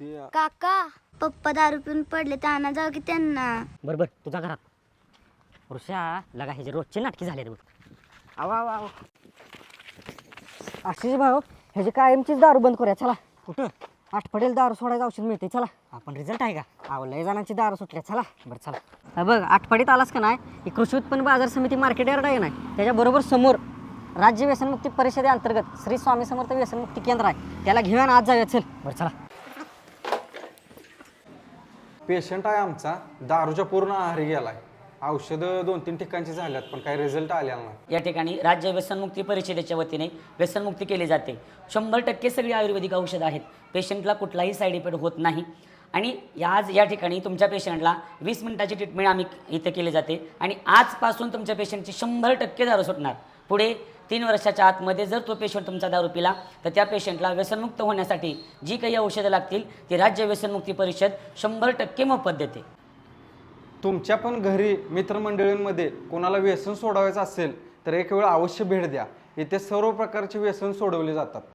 ते काका पप्पा दारू पिऊन पडले आणा जाऊ की त्यांना. बरं बरं तुझ्या घरात. ऋषा लगा हे जे रोजचे नाटकी झाले बघ. आवा आवा आवा. आशिष भाऊ ह्याची कायमचीच दारू बंद करूया चला. कुठं? आठवड्याला दारू सोडायचं औषध मिळते चला. आपण रिझल्ट आहे का? अहो लय जणांची दारू सुटल्या चला. बरं चला. हा बघ आठवडीत आलास का नाही? ही कृषी उत्पन्न बाजार समिती मार्केट यार्ड आहे नाही त्याच्याबरोबर समोर राज्य व्यसनमुक्ती परिषदेअंतर्गत श्री स्वामी समर्थ व्यसनमुक्ती केंद्र आहे. त्याला घेऊन आज जाऊया चल. बरं चला. पेशंट आहे आमचा. दारूच्या पूर्ण आहारी आहे औषधं दोन तीन ठिकाणची झाल्यात पण काही रिझल्ट आलेला नाही. या ठिकाणी राज्य व्यसनमुक्ती परिषदेच्या वतीने व्यसनमुक्ती केली जाते. शंभर टक्के सगळी आयुर्वेदिक औषधं आहेत. पेशंटला कुठलाही साईड इफेक्ट होत नाही. आणि या- आज या ठिकाणी तुमच्या पेशंटला वीस मिनिटाची ट्रीटमेंट आम्ही इथे केली जाते. आणि आजपासून तुमच्या पेशंटची शंभर टक्के दारू सुटणार. पुढे तीन वर्षाच्या आतमध्ये जर तो पेशंट तुमचा दारू पिला तर त्या पेशंटला व्यसनमुक्त होण्यासाठी जी काही औषधं लागतील ती राज्य व्यसनमुक्ती परिषद शंभर टक्के मोफत देते. तुमच्या पण घरी मित्रमंडळींमध्ये कोणाला व्यसन सोडवायचं असेल तर एक वेळ अवश्य भेट द्या. इथे सर्व प्रकारचे व्यसन सोडवले जातात.